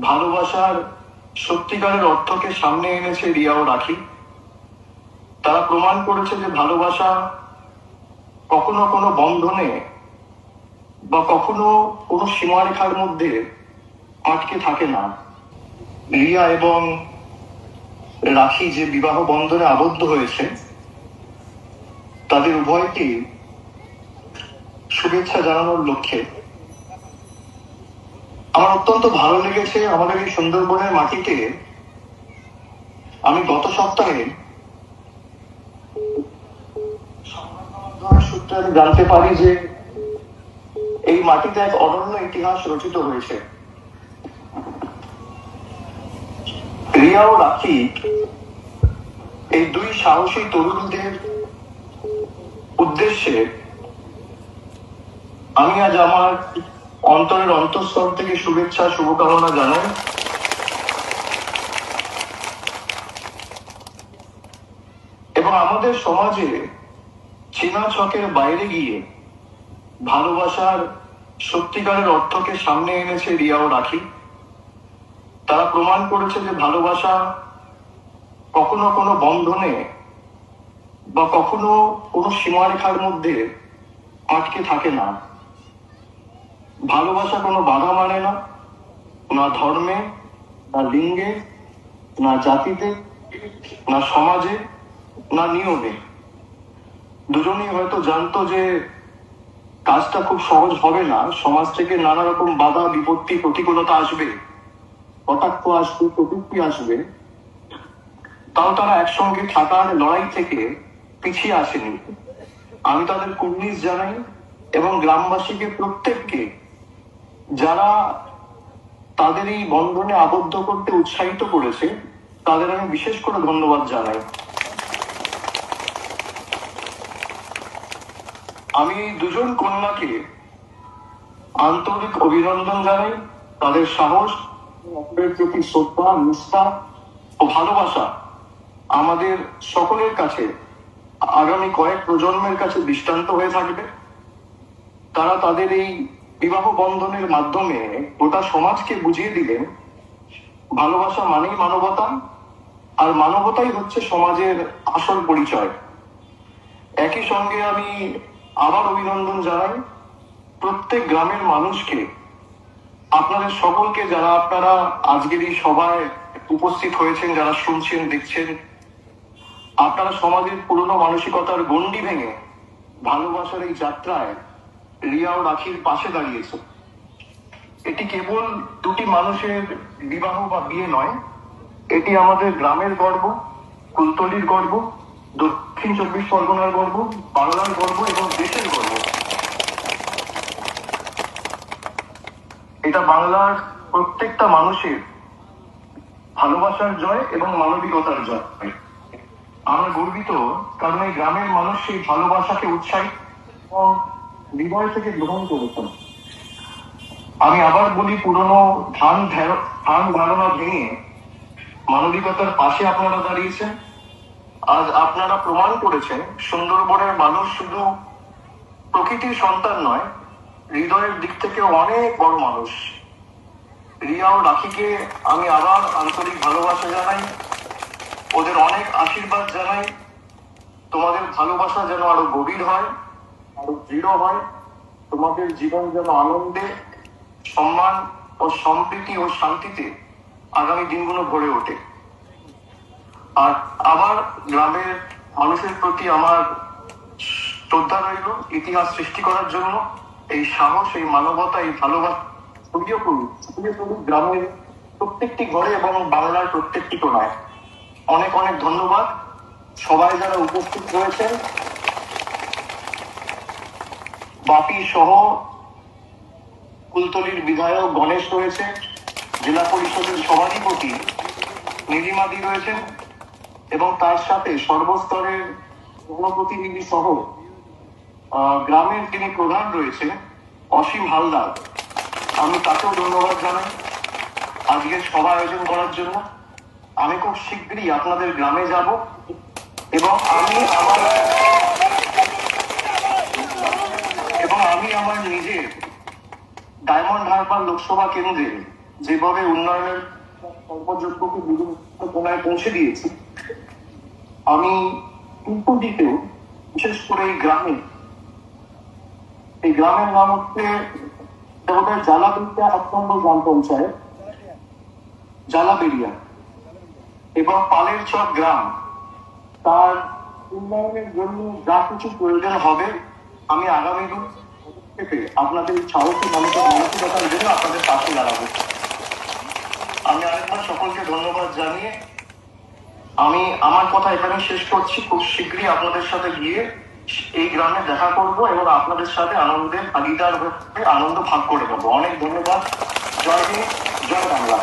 ভালোবাসার সত্যিকারের অর্থকে সামনে এনেছে রিয়া ও রাখি। তারা প্রমাণ করেছে যে ভালোবাসা কখনো কোনো বন্ধনে বা কখনো কোনো সীমারেখার মধ্যে আটকে থাকে না। রিয়া এবং রাখি যে বিবাহ বন্ধনে আবদ্ধ হয়েছে, তাদের উভয়কে শুভেচ্ছা জানানোর লক্ষ্যে আমার অত্যন্ত ভালো লেগেছে আমাদের এই সুন্দরবনের মাটিতে। আমি গত সপ্তাহে সূত্রে জানতে পারি যে এই মাটিতে এক অনন্য ইতিহাস রচিত হয়েছে। রিয়া ও রাখি এই দুই সাহসী তরুণদের উদ্দেশ্যে আমি আজ আমার অন্তরের অন্তঃস্থল থেকে শুভেচ্ছা, শুভকামনা জানাই। এবং আমাদের সমাজে চীনা ছকের বাইরে গিয়ে ভালোবাসার সত্যিকারের অর্থকে সামনে এনেছে রিয়া ও রাখি। তারা প্রমাণ করেছে যে ভালোবাসা কখনো কোনো বন্ধনে বা কখনো কোনো সীমারেখার মধ্যে আটকে থাকে না। ভালোবাসা কোনো বাধা মানে না। না ধর্মে, না লিঙ্গে, না জাতিতে, না সমাজে, না নিয়মে। দুজনেই হয়তো জানতো যে কাজটা খুব সহজ হবে না। সমাজ থেকে নানা রকম বাধা, বিপত্তি, প্রতিকূলতা আসবে। কটাক্ষ আসবে প্রযুক্তি আসবে। তাও তারা একসঙ্গে থাকার লড়াই থেকে পিছিয়ে আসেনি। আমি তাদের কুর্নিশ জানাই এবং গ্রামবাসীকে প্রত্যেককে যারা তাদের এই বন্ধনে আবদ্ধ করতে উৎসাহিত করেছে, তাদের আমি বিশেষ করে ধন্যবাদ জানাই। আমি দুজন কন্যাকে আন্তরিক অভিনন্দন জানাই। তাদের সাহস অপরের প্রতি শ্রদ্ধা, নিষ্ঠা ও ভালোবাসা আমাদের সকলের কাছে আগামী কয়েক প্রজন্মের কাছে দৃষ্টান্ত হয়ে থাকবে। তারা তাদের এই বিবাহ বন্ধনের মাধ্যমে গোটা সমাজকে বুঝিয়ে দিলেন, ভালোবাসা মানেই মানবতা, আর মানবতাই হচ্ছে সমাজের আসল পরিচয়। একই সঙ্গে আমি আবার অভিনন্দন জানাই প্রত্যেক গ্রামের মানুষকে, আপনাদের সকলকে যারা আপনারা আজকের এই সভায় উপস্থিত হয়েছেন, যারা শুনছেন, দেখছেন, আপনারা সমাজের পুরনো মানসিকতার গণ্ডি ভেঙে ভালোবাসার এই যাত্রায় রিয়া ও রাখির পাশে দাঁড়িয়েছে। এটি কেবল দুটি মানুষের বিবাহ বা বিয়ে নয়, এটি আমাদের গ্রামের গর্ব, কুলতলির গর্ব, দক্ষিণ চব্বিশ পরগনার গর্ব, বাংলার গর্ব এবং দেশের গর্ব। এটা বাংলার প্রত্যেকটা মানুষের ভালোবাসার জয় এবং মানবিকতার জয়। আমরা গর্বিত কারণ এই গ্রামের মানুষ সেই ভালোবাসাকে উৎসাহিত হৃদয় থেকে গ্রহণ করেছেন আমি আবার বলি, পুরনো ধান ধান ধারণা ভেঙে মানবিকতার পাশে আপনারা দাঁড়িয়েছেন। আজ আপনারা প্রমাণ করেছেন, সুন্দরবনের মানুষ শুধু প্রকৃতির সন্তান নয়, হৃদয়ের দিক থেকে অনেক বড় মানুষ। রিয়া ও রাখিকে আমি আবার আন্তরিক ভালোবাসা জানাই, ওদের অনেক আশীর্বাদ জানাই। তোমাদের ভালোবাসা যেন আরও গভীর হয়। আরও দৃঢ় হয়, তোমাদের জীবন যেন আনন্দে, সম্মান ও সম্প্রীতি ও শান্তিতে আগামী দিনগুলো ভরে ওঠে। আর আবার গ্রামের মানুষের প্রতি আমার শ্রদ্ধা রইল, ইতিহাস সৃষ্টি করার জন্য। এই সাহস, এই মানবতা, এই ভালোবাসা ছড়িয়ে পড়ুক ছড়িয়ে গ্রামের প্রত্যেকটি ঘরে এবং বাংলার প্রত্যেকটি কোনায়। অনেক অনেক ধন্যবাদ। সবাই যারা উপস্থিত হয়েছেন বাপি সহ কুলতলির বিধায়ক গণেশ রয়েছে জেলা পরিষদের সভাধিপতি নীলিমাদি রয়েছেন এবং তার সাথে সর্বস্তরের জনপ্রতিনিধি সহ গ্রামের যিনি প্রধান রয়েছে অসীম হালদার। আমি তাকেও ধন্যবাদ জানাই আজকের সভা আয়োজন করার জন্য। আমি খুব শীঘ্রই আপনাদের গ্রামে যাব এবং আমি আমার এবং আমি আমার নিজের ডায়মন্ড হারবার লোকসভা কেন্দ্রে যেভাবে উন্নয়নের সর্বযোগ্যকে বিভিন্ন পৌঁছে দিয়েছি, আমি টুকুটিতেও বিশেষ করে এই গ্রামে, এই গ্রামের নাম হচ্ছে আমাদের জালাবেরিয়া এক গ্রাম পঞ্চায়েত জালাবেরিয়া এবং পালের চক গ্রাম, তার উন্নয়নের জন্য যা কিছু প্রয়োজন হবে আমি আগামী দিন আপনাদের সাহসী মানুষের মানসিকতার জন্য আপনাদের পাশে দাঁড়াবো। আমি আরেকবার সকলকে ধন্যবাদ জানিয়ে আমি আমার কথা এখানে শেষ করছি। খুব শীঘ্রই আপনাদের সাথে গিয়ে এই গ্রামে দেখা করব এবং আপনাদের সাথে আনন্দের ভাগিদার হয়ে আনন্দ ভাগ করে দেবো অনেক ধন্যবাদ। জয় হিন্দ, জয় বাংলা।